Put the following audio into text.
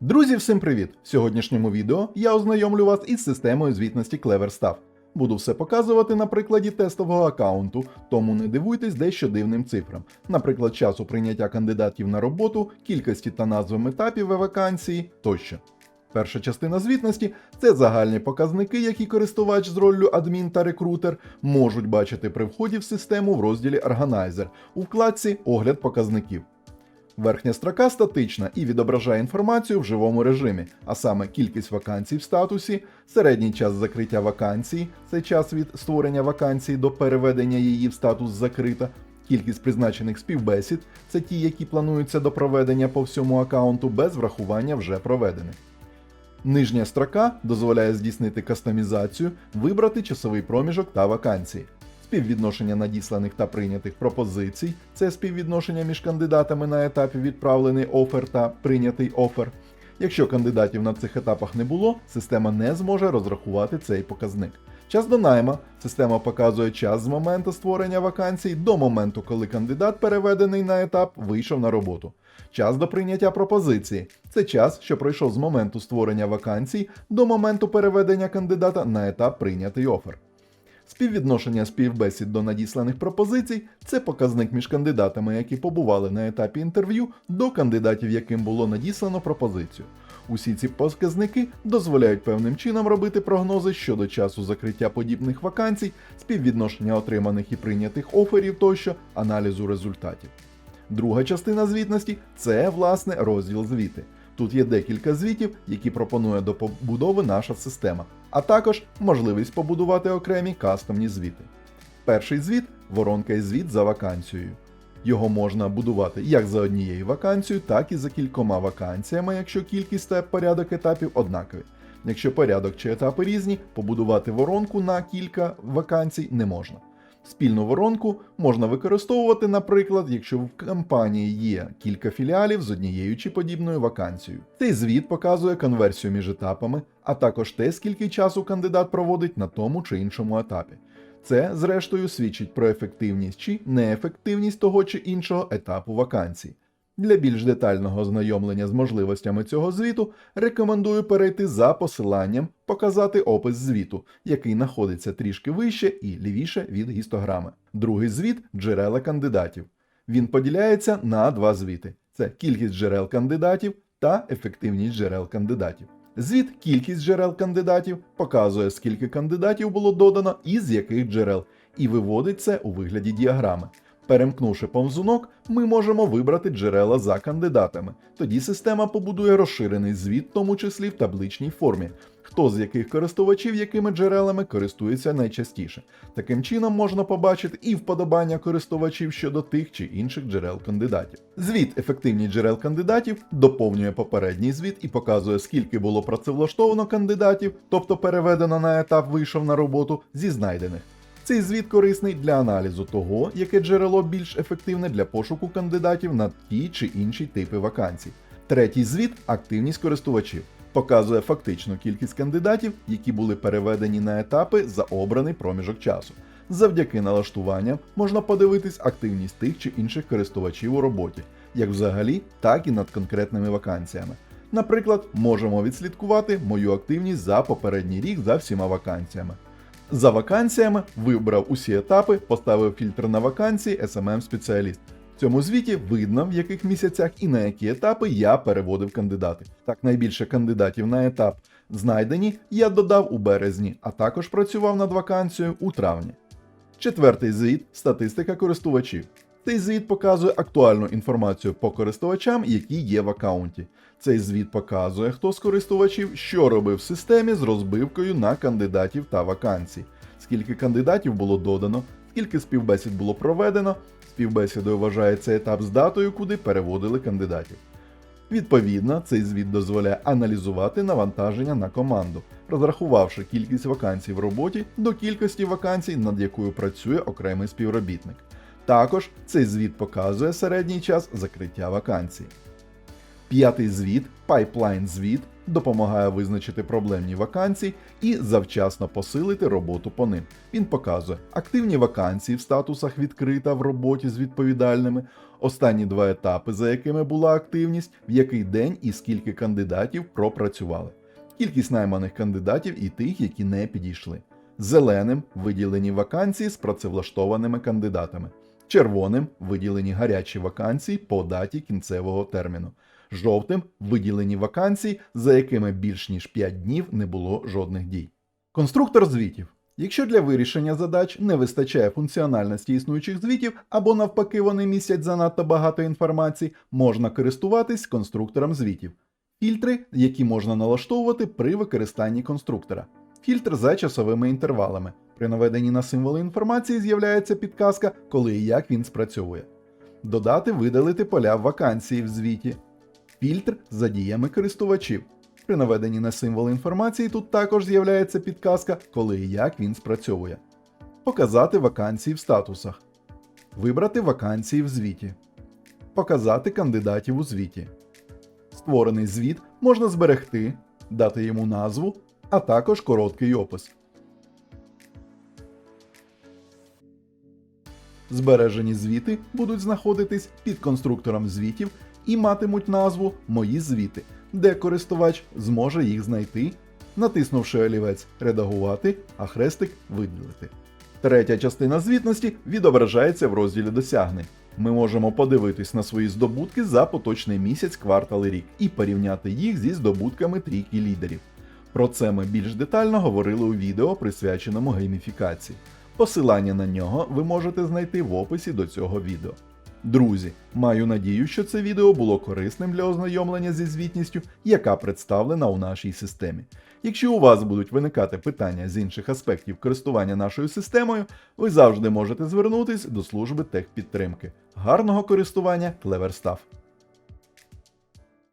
Друзі, всім привіт! В сьогоднішньому відео я ознайомлю вас із системою звітності CleverStaff. Буду все показувати на прикладі тестового аккаунту, тому не дивуйтесь дещо дивним цифрам, наприклад, часу прийняття кандидатів на роботу, кількості та назвам етапів вакансії тощо. Перша частина звітності це загальні показники, які користувач з роллю адмін та рекрутер можуть бачити при вході в систему в розділі Organizer у вкладці Огляд показників. Верхня строка статична і відображає інформацію в живому режимі, а саме кількість вакансій в статусі, середній час закриття вакансії, це час від створення вакансії до переведення її в статус закрита, кількість призначених співбесід, це ті, які плануються до проведення по всьому аккаунту без врахування вже проведених. Нижня строка дозволяє здійснити кастомізацію, вибрати часовий проміжок та вакансії. Співвідношення надісланих та прийнятих пропозицій це співвідношення між кандидатами на етапі відправлений офер та прийнятий офер. Якщо кандидатів на цих етапах не було, система не зможе розрахувати цей показник. Час до найма. Система показує час з моменту створення вакансій до моменту, коли кандидат, переведений на етап, вийшов на роботу. Час до прийняття пропозиції це час, що пройшов з моменту створення вакансій до моменту переведення кандидата на етап прийнятий офер. Співвідношення співбесід до надісланих пропозицій це показник між кандидатами, які побували на етапі інтерв'ю, до кандидатів, яким було надіслано пропозицію. Усі ці показники дозволяють певним чином робити прогнози щодо часу закриття подібних вакансій, співвідношення отриманих і прийнятих оферів тощо, аналізу результатів. Друга частина звітності це власне розділ звіти. Тут є декілька звітів, які пропонує до побудови наша система, а також можливість побудувати окремі кастомні звіти. Перший звіт воронка і звіт за вакансією. Його можна будувати як за однією вакансією, так і за кількома вакансіями, якщо кількість та порядок етапів однакові. Якщо порядок чи етапи різні, побудувати воронку на кілька вакансій не можна. Спільну воронку можна використовувати, наприклад, якщо в компанії є кілька філіалів з однією чи подібною вакансією. Цей звіт показує конверсію між етапами, а також те, скільки часу кандидат проводить на тому чи іншому етапі. Це, зрештою, свідчить про ефективність чи неефективність того чи іншого етапу вакансій. Для більш детального ознайомлення з можливостями цього звіту рекомендую перейти за посиланням показати опис звіту, який знаходиться трішки вище і лівіше від гістограми. Другий звіт джерела кандидатів. Він поділяється на два звіти: це кількість джерел кандидатів та ефективність джерел кандидатів. Звіт кількість джерел кандидатів показує, скільки кандидатів було додано і з яких джерел, і виводить це у вигляді діаграми. Перемкнувши повзунок, ми можемо вибрати джерела за кандидатами. Тоді система побудує розширений звіт, в тому числі в табличній формі, хто з яких користувачів якими джерелами користується найчастіше. Таким чином можна побачити і вподобання користувачів щодо тих чи інших джерел кандидатів. Звіт ефективність джерел кандидатів доповнює попередній звіт і показує, скільки було працевлаштовано кандидатів, тобто переведено на етап вийшов на роботу зі знайдених. Цей звіт корисний для аналізу того, яке джерело більш ефективне для пошуку кандидатів на ті чи інші типи вакансій. Третій звіт активність користувачів. Показує фактичну кількість кандидатів, які були переведені на етапи за обраний проміжок часу. Завдяки налаштуванням можна подивитись активність тих чи інших користувачів у роботі, як взагалі, так і над конкретними вакансіями. Наприклад, можемо відслідкувати мою активність за попередній рік за всіма вакансіями. За вакансіями вибрав усі етапи, поставив фільтр на вакансії smm спеціаліст В цьому звіті видно, в яких місяцях і на які етапи я переводив кандидати. Так, найбільше кандидатів на етап знайдені я додав у березні, а також працював над вакансією у травні. Четвертий звіт статистика користувачів. Цей звіт показує актуальну інформацію по користувачам, які є в аккаунті. Цей звіт показує, хто з користувачів що робив в системі з розбивкою на кандидатів та вакансій, скільки кандидатів було додано, скільки співбесід було проведено. Співбесідою вважається етап з датою, куди переводили кандидатів. Відповідно, цей звіт дозволяє аналізувати навантаження на команду, розрахувавши кількість вакансій в роботі до кількості вакансій, над якою працює окремий співробітник. Також цей звіт показує середній час закриття вакансій. П'ятий звіт, пайплайн звіт, допомагає визначити проблемні вакансії і завчасно посилити роботу по ним. Він показує активні вакансії в статусах відкрита в роботі з відповідальними, останні два етапи, за якими була активність, в який день і скільки кандидатів пропрацювали, кількість найманих кандидатів і тих, які не підійшли. Зеленим виділені вакансії з працевлаштованими кандидатами. Червоним виділені гарячі вакансії по даті кінцевого терміну. Жовтим виділені вакансії, за якими більш ніж 5 днів не було жодних дій. Конструктор звітів. Якщо для вирішення задач не вистачає функціональності існуючих звітів або навпаки вони містять занадто багато інформації, можна користуватись конструктором звітів. Фільтри, які можна налаштовувати при використанні конструктора. Фільтр за часовими інтервалами. При наведенні на символи інформації з'являється підказка, коли і як він спрацьовує. Додати видалити поля вакансії в звіті. Фільтр за діями користувачів. При наведенні на символ інформації тут також з'являється підказка, коли і як він спрацьовує. Показати вакансії в статусах. Вибрати вакансії в звіті. Показати кандидатів у звіті. Створений звіт можна зберегти, дати йому назву, а також короткий опис. Збережені звіти будуть знаходитись під конструктором звітів і матимуть назву Мої звіти, де користувач зможе їх знайти, натиснувши олівець Редагувати, а хрестик виділити. Третя частина звітності відображається в розділі досягнень. Ми можемо подивитись на свої здобутки за поточний місяць, квартал і рік і порівняти їх зі здобутками трійки лідерів. Про це ми більш детально говорили у відео, присвяченому гейміфікації. Посилання на нього ви можете знайти в описі до цього відео. Друзі, маю надію, що це відео було корисним для ознайомлення зі звітністю, яка представлена у нашій системі. Якщо у вас будуть виникати питання з інших аспектів користування нашою системою, ви завжди можете звернутись до служби техпідтримки. Гарного користування, Cleverstaff!